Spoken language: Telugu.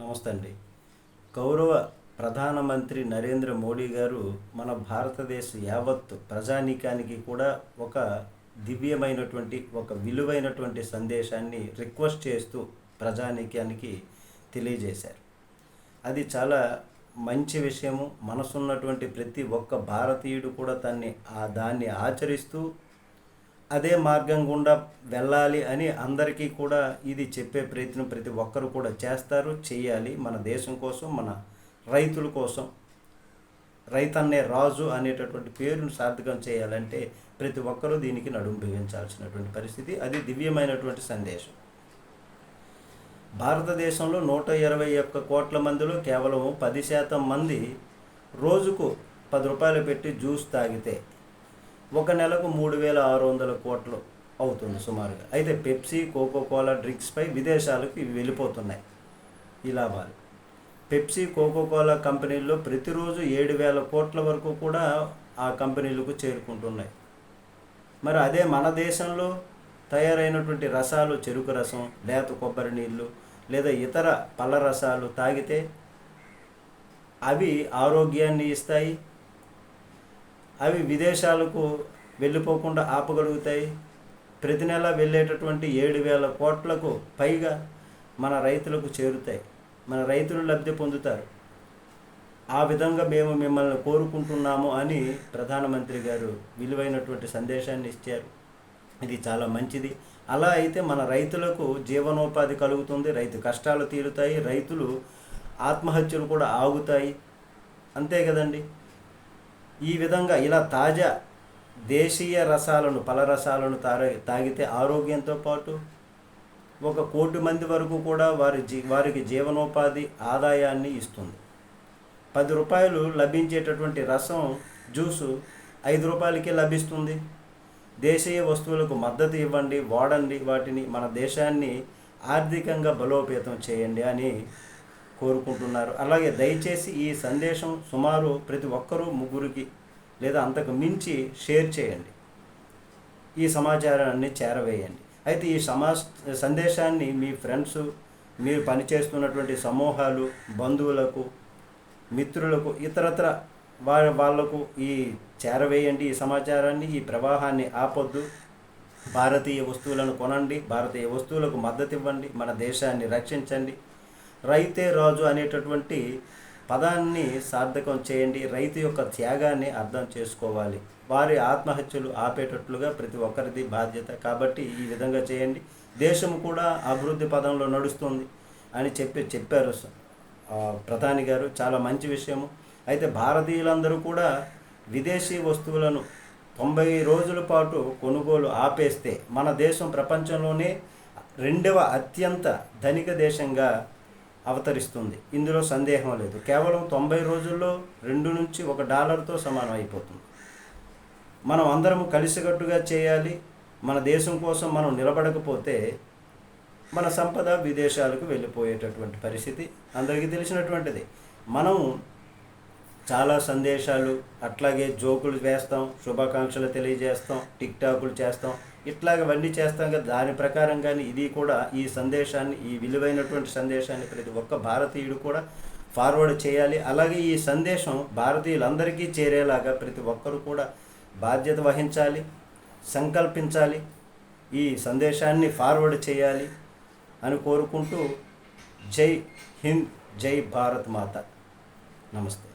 నమస్తే అండి. గౌరవ ప్రధానమంత్రి నరేంద్ర మోడీ గారు మన భారతదేశ యావత్ ప్రజానీకానికి కూడా ఒక దివ్యమైనటువంటి ఒక విలువైనటువంటి సందేశాన్ని రిక్వెస్ట్ చేస్తూ ప్రజానీకానికి తెలియజేశారు. అది చాలా మంచి విషయము. మనసున్నటువంటి ప్రతి ఒక్క భారతీయుడు కూడా దాన్ని ఆ దాన్ని ఆచరిస్తూ అదే మార్గం గుండా వెళ్ళాలి అని అందరికీ కూడా ఇది చెప్పే ప్రయత్నం ప్రతి ఒక్కరు కూడా చేస్తారు చేయాలి మన దేశం కోసం మన రైతుల కోసం. రైతన్నే రాజు అనేటటువంటి పేరును సార్థకం చేయాలంటే ప్రతి ఒక్కరూ దీనికి నడుము బిగించాల్సినటువంటి పరిస్థితి అది దివ్యమైనటువంటి సందేశం. భారతదేశంలో నూట ఇరవై ఒక్క కోట్ల మందిలో కేవలం పది శాతం మంది రోజుకు పది రూపాయలు పెట్టి జ్యూస్ తాగితే ఒక నెలకు మూడు వేల ఆరు వందల కోట్లు అవుతుంది సుమారుగా. అయితే పెప్సీ కోకో కోలా డ్రింక్స్పై విదేశాలకు ఇవి వెళ్ళిపోతున్నాయి. ఈ లాభాలు. పెప్సీ కోకో కోలా కంపెనీల్లో ప్రతిరోజు ఏడు వేల కోట్ల వరకు కూడా ఆ కంపెనీలకు చేరుకుంటున్నాయి. మరి అదే మన దేశంలో తయారైనటువంటి రసాలు చెరుకు రసం లేత కొబ్బరి నీళ్ళు లేదా ఇతర పళ్ళ రసాలు తాగితే అవి ఆరోగ్యాన్ని ఇస్తాయి అవి విదేశాలకు వెళ్ళిపోకుండా ఆపగలుగుతాయి. ప్రతి నెల వెళ్ళేటటువంటి ఏడు వేల కోట్లకు పైగా మన రైతులకు చేరుతాయి. మన రైతులు లబ్ధి పొందుతారు. ఆ విధంగా మేము మిమ్మల్ని కోరుకుంటున్నాము అని ప్రధానమంత్రి గారు విలువైనటువంటి సందేశాన్ని ఇచ్చారు. ఇది చాలా మంచిది. అలా అయితే మన రైతులకు జీవనోపాధి కలుగుతుంది రైతు కష్టాలు తీరుతాయి రైతులు ఆత్మహత్యలు కూడా ఆగుతాయి. అంతే కదండి? ఈ విధంగా ఇలా తాజా దేశీయ రసాలను పలరసాలను తాగి తాగితే ఆరోగ్యంతో పాటు ఒక కోటి మంది వరకు కూడా వారి జీ వారికి జీవనోపాధి ఆదాయాన్ని ఇస్తుంది. పది రూపాయలు లభించేటటువంటి రసం జ్యూసు ఐదు రూపాయలకే లభిస్తుంది. దేశీయ వస్తువులకు మద్దతు ఇవ్వండి వాడండి వాటిని మన దేశాన్ని ఆర్థికంగా బలోపేతం చేయండి అని కోరుకుంటున్నారు. అలాగే దయచేసి ఈ సందేశం సుమారు ప్రతి ఒక్కరూ ముగ్గురికి లేదా అంతకు మించి షేర్ చేయండి. ఈ సమాచారాన్ని చేరవేయండి. అయితే ఈ సమా సందేశాన్ని మీ ఫ్రెండ్స్ మీరు పనిచేస్తున్నటువంటి సమూహాలు బంధువులకు మిత్రులకు ఇతరత్ర వారి వాళ్ళకు ఈ చేరవేయండి. ఈ సమాచారాన్ని ఈ ప్రవాహాన్ని ఆపొద్దు. భారతీయ వస్తువులను కొనండి. భారతీయ వస్తువులకు మద్దతు ఇవ్వండి మన దేశాన్ని రక్షించండి. రైతే రాజు అనేటటువంటి పదాన్ని సార్థకం చేయండి రైతు యొక్క త్యాగాన్ని అర్థం చేసుకోవాలి. వారి ఆత్మహత్యలు ఆపేటట్లుగా ప్రతి ఒక్కరిది బాధ్యత. కాబట్టి ఈ విధంగా చేయండి. దేశం కూడా అభివృద్ధి పదంలో నడుస్తుంది అని చెప్పి చెప్పారు ప్రధాని గారు. చాలా మంచి విషయము. అయితే భారతీయులందరూ కూడా విదేశీ వస్తువులను తొంభై రోజుల పాటు కొనుగోలు ఆపేస్తే మన దేశం ప్రపంచంలోనే రెండవ అత్యంత ధనిక దేశంగా అవతరిస్తుంది. ఇందులో సందేహం లేదు. కేవలం తొంభై రోజుల్లో రెండు నుంచి ఒక డాలర్తో సమానం అయిపోతుంది. మనం అందరం కలిసికట్టుగా చేయాలి. మన దేశం కోసం మనం నిలబడకపోతే మన సంపద విదేశాలకు వెళ్ళిపోయేటటువంటి పరిస్థితి అందరికీ తెలిసినటువంటిది. మనం చాలా సందేశాలు అట్లాగే జోకులు వేస్తాం శుభాకాంక్షలు తెలియజేస్తాం టిక్ టాకులు చేస్తాం. ఇట్లాగవన్నీ చేస్తాం కదా దాని ప్రకారం కానీ ఇది కూడా ఈ సందేశాన్ని ఈ విలువైనటువంటి సందేశాన్ని ప్రతి ఒక్క భారతీయుడు కూడా ఫార్వర్డ్ చేయాలి. అలాగే ఈ సందేశం భారతీయులందరికీ చేరేలాగా ప్రతి ఒక్కరు కూడా బాధ్యత వహించాలి సంకల్పించాలి ఈ సందేశాన్ని ఫార్వర్డ్ చేయాలి అని కోరుకుంటూ జై హింద్ జై భారత్ మాత. నమస్తే.